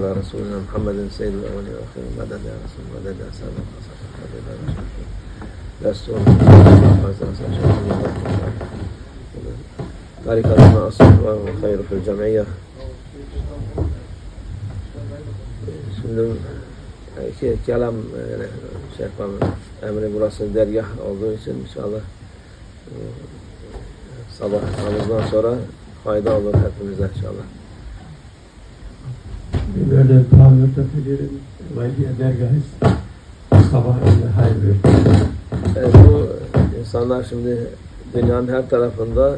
على رسولنا محمد سيد الأولين والآخرين مدد يا رسول مدد يا سلام مدد يا رسول لست طريقتنا أصل وخير في الجمعية Şimdi iki kelam yani şey yapalım. Emri burası dergah olduğu için inşallah e, sabah namazdan sonra fayda olur hepimize inşallah. Böyle pavyonda pederin valiye dergahı sabah önce hayır verdi. Evet, bu insanlar şimdi dünyanın her tarafında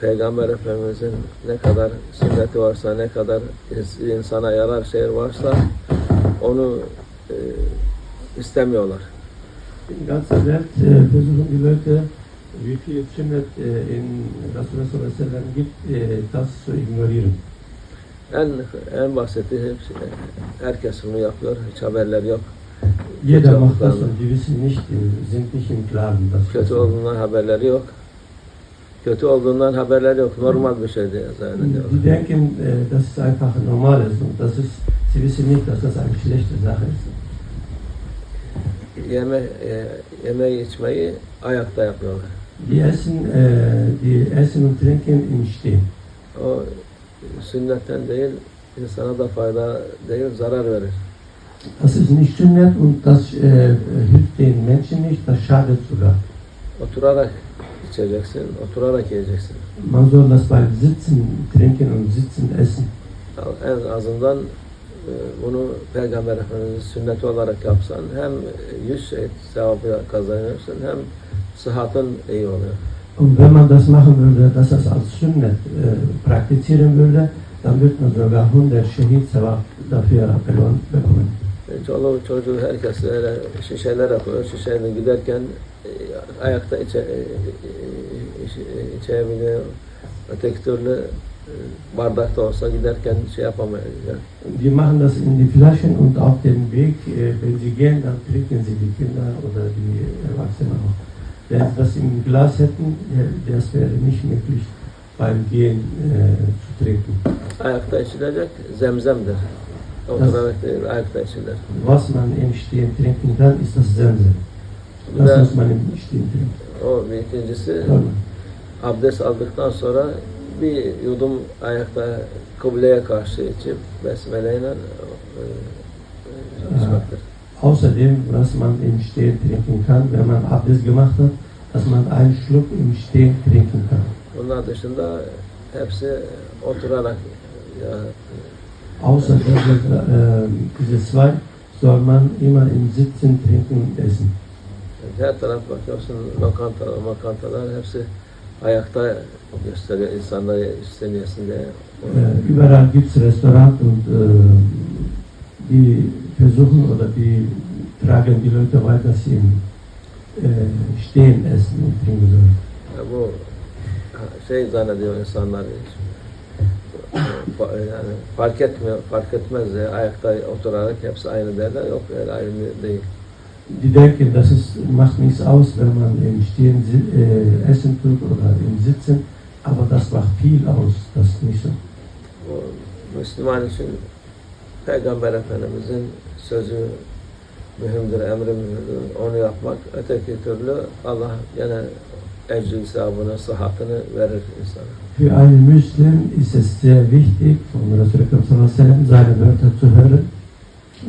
Peygamber Efendimizin ne kadar sünneti varsa, ne kadar ins- insana yarar şey varsa onu e, istemiyorlar. In ganzer Welt versuchen die Leute, wie viel Sünnet in Resulullah sallallahu aleyhi ve sellem gibt, das zu ignorieren. En en basiti hepsi, herkes bunu yapıyor, hiç haberleri yok. Jeder macht das und die wissen nicht, sind nicht im Klaren, dass Kötü olduğundan haberleri yok. Kötü olduğundan haberleri yok. Normal bir şey diye zannediyorlar. Die denken, äh, dass es einfach normal ist und das ist, sie wissen nicht, dass das eine schlechte Sache ist. Yeme, e, yemeği içmeyi ayakta yapıyorlar. Die essen, die essen und trinken im Stehen. O sünnetten değil, insana da fayda değil, zarar verir. Das ist nicht Sünnet und das äh, hilft den Menschen nicht, das schadet sogar. Oturarak içeceksin, oturarak yiyeceksin. Man soll das beim Sitzen trinken und Sitzen essen. En azından e, bunu Peygamber Efendimiz sünneti olarak yapsan hem yüz sevabı kazanıyorsun hem sıhhatın iyi oluyor. Und wenn man das machen würde, dass das als Sünnet äh, praktizieren würde, dann wird man sogar 100 Shahid-Sawab dafür belohnt bekommen. E, Çoluğu çocuğu herkes şişeler yapıyor. Şişeyle giderken e, ayakta içe, e, e, e, içebiliyor. Öteki türlü e, bardakta olsa giderken şey yapamayız. Yani. Die machen das in die Flaschen und auf dem Weg, wenn sie gehen, dann trinken sie die Kinder oder die Erwachsenen auch. Das im Glas hätten, das wäre nicht möglich beim Gehen äh, zu trinken. Ayakta içilecek zemzemdir. Oturarak değil, ayakta içilir. Was man im Stehen trinken kann, ist das. Bir Das de muss man im Stehen trinken. o bir ikincisi Tamam. abdest aldıktan sonra bir yudum ayakta kıbleye karşı içip besmeleyle e, e. Außerdem, was man im Stehen trinken kann, wenn man Abdest gemacht hat, dass man einen Schluck im Stehen trinken kann. Bunlar dışında hepsi oturarak ya, Außer diese, äh, diese zwei soll man immer im Sitzen trinken essen. her taraf bakıyorsun lokantalar, makantalar hepsi ayakta gösteriyor insanları istemeyesin diye. Äh, überall gibt es Restaurants und äh, die versuchen oder die tragen die Leute weiter, dass sie im äh, Stehen essen und trinken sollen. Ya şey zannediyor insanlar yani fark etmiyor, fark etmez diye ayakta oturarak hepsi aynı derler. Yok öyle aynı değil. Die denken, das ist, macht nichts aus, wenn man im Stehen äh, essen tut oder im Sitzen, aber das macht viel aus, das ist nicht so. O Müslüman için Peygamber Efendimizin sözü mühimdir, emri mühimdir. Onu yapmak. Öteki türlü Allah gene ecri sevabını, sıhhatını verir insana. Für einen Muslim ist es sehr wichtig, von Resulullah sallallahu aleyhi ve sellem seine Wörter zu hören,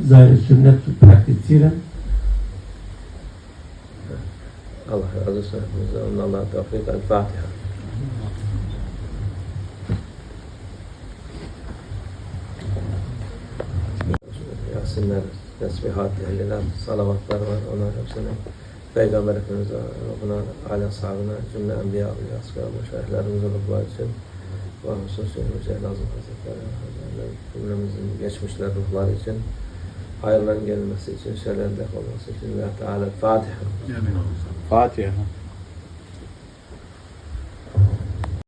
seine Sünnet zu praktizieren. Allah razı olsun Allah'a tevfik. El Yasinler, tesbihat, ehliler, salavatlar var. Onlar hepsini Peygamber Efendimiz'e, buna, âle sahabına, cümle enbiya, asgâr, müşahitlerimizin ruhları için ve Hüseyin Nazım Hazretleri, Hazretleri, cümlemizin geçmişler ruhları için hayırların gelmesi için, şerlerin def olması için ve Teala Fatiha. Fatiha.